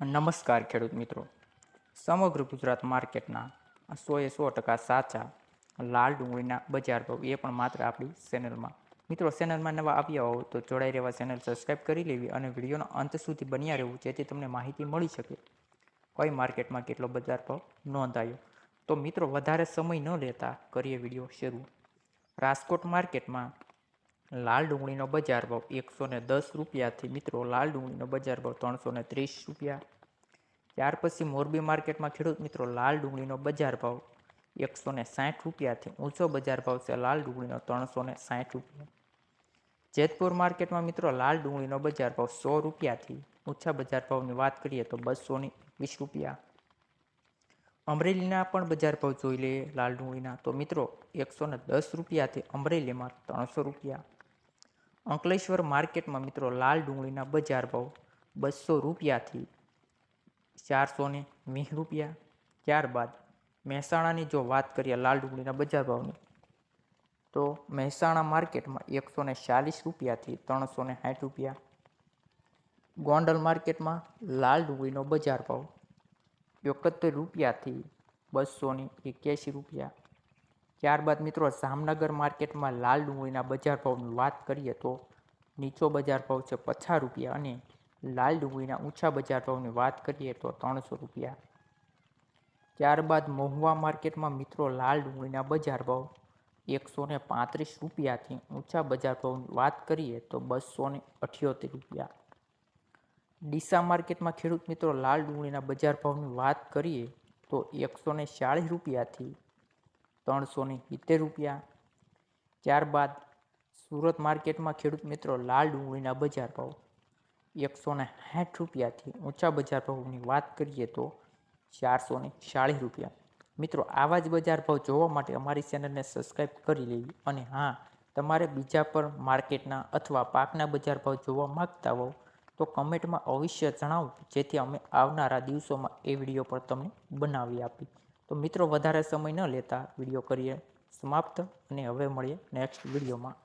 નમસ્કાર ખેડૂત મિત્રો. સમગ્ર ગુજરાત માર્કેટના સોએ સો ટકા સાચા લાલ ડુંગળીના બજાર ભાવ એ પણ માત્ર આપણી ચેનલમાં. મિત્રો, ચેનલમાં નવા આવ્યા હો તો જોડાઈ રહેવા ચેનલ સબસ્ક્રાઈબ કરી લેવી અને વિડીયોનો અંત સુધી બન્યા રહેવું જેથી તમને માહિતી મળી શકે. કઈ માર્કેટમાં કેટલો બજાર ભાવ નોંધાયો? તો મિત્રો, વધારે સમય ન લેતા કરીએ વીડિયો શરૂ. રાજકોટ માર્કેટમાં લાલ ડુંગળીનો બજાર ભાવ એકસો ને દસ રૂપિયાથી મિત્રો લાલ ડુંગળીનો બજાર ભાવ ત્રણસો ને ત્રીસ રૂપિયા. ત્યાર પછી મોરબી માર્કેટમાં ખેડૂત મિત્રો લાલ ડુંગળીનો બજાર ભાવ એકસો ને સાઠ રૂપિયાથી ઊંચો બજાર ભાવ છે લાલ ડુંગળીનો ત્રણસો ને સાઠ રૂપિયા. જેતપુર માર્કેટમાં મિત્રો લાલ ડુંગળીનો બજાર ભાવ સો રૂપિયાથી ઊંચા બજાર ભાવની વાત કરીએ તો બસો ને વીસ રૂપિયા. અમરેલીના પણ બજાર ભાવ જોઈ લઈએ લાલ ડુંગળીના તો મિત્રો એકસો ને દસ રૂપિયાથી અમરેલીમાં ત્રણસો રૂપિયા. અંકલેશ્વર માર્કેટમાં મિત્રો લાલ ડુંગળીના બજાર ભાવ બસો રૂપિયાથી ચારસો ને વીસ રૂપિયા. ત્યારબાદ મહેસાણાની જો વાત કરીએ લાલ ડુંગળીના બજાર ભાવની, તો મહેસાણા માર્કેટમાં એકસો ને ચાલીસ રૂપિયાથી ત્રણસો ને સાઠ રૂપિયા. ગોંડલ માર્કેટમાં લાલ ડુંગળીનો બજાર ભાવ એકોતેર રૂપિયાથી બસો ને એક્યાસી રૂપિયા. ત્યારબાદ મિત્રો જામનગર માર્કેટમાં લાલ ડુંગળીના બજાર ભાવની વાત કરીએ તો નીચો બજાર ભાવ છે પચાસ રૂપિયા અને લાલ ડુંગળીના ઊંચા બજાર ભાવની વાત કરીએ તો ત્રણસો રૂપિયા. ત્યારબાદ મહુવા માર્કેટમાં મિત્રો લાલ ડુંગળીના બજાર ભાવ એકસો ને પાંત્રીસ રૂપિયાથી ઊંચા બજાર ભાવની વાત કરીએ તો બસો ને અઠ્યોતેર રૂપિયા. ડીસા માર્કેટમાં ખેડૂત મિત્રો લાલ ડુંગળીના બજાર ભાવની વાત કરીએ તો એકસો ને ચાળીસ રૂપિયાથી ત્રણસો ને સિત્તેર રૂપિયા. ત્યારબાદ સુરત માર્કેટમાં ખેડૂત મિત્રો લાલ ડુંગળીના બજાર ભાવ એકસો ને સાઠ રૂપિયાથી ઊંચા બજાર ભાવની વાત કરીએ તો ચારસો ને ચાળીસ રૂપિયા. મિત્રો, આવા જ બજાર ભાવ જોવા માટે અમારી ચેનલને સબસ્ક્રાઈબ કરી લેવી અને હા, તમારે બીજા પર માર્કેટના અથવા પાકના બજાર ભાવ જોવા માગતા હોવ તો કમેન્ટમાં અવશ્ય જણાવો, જેથી અમે આવનારા દિવસોમાં એ વીડિયો પર તમને બનાવી આપી તો મિત્રો વધારે સમય ન લેતા વીડિયો કરીએ. સમાપ્ત અને હવે મળીએ નેક્સ્ટ વિડીયોમાં.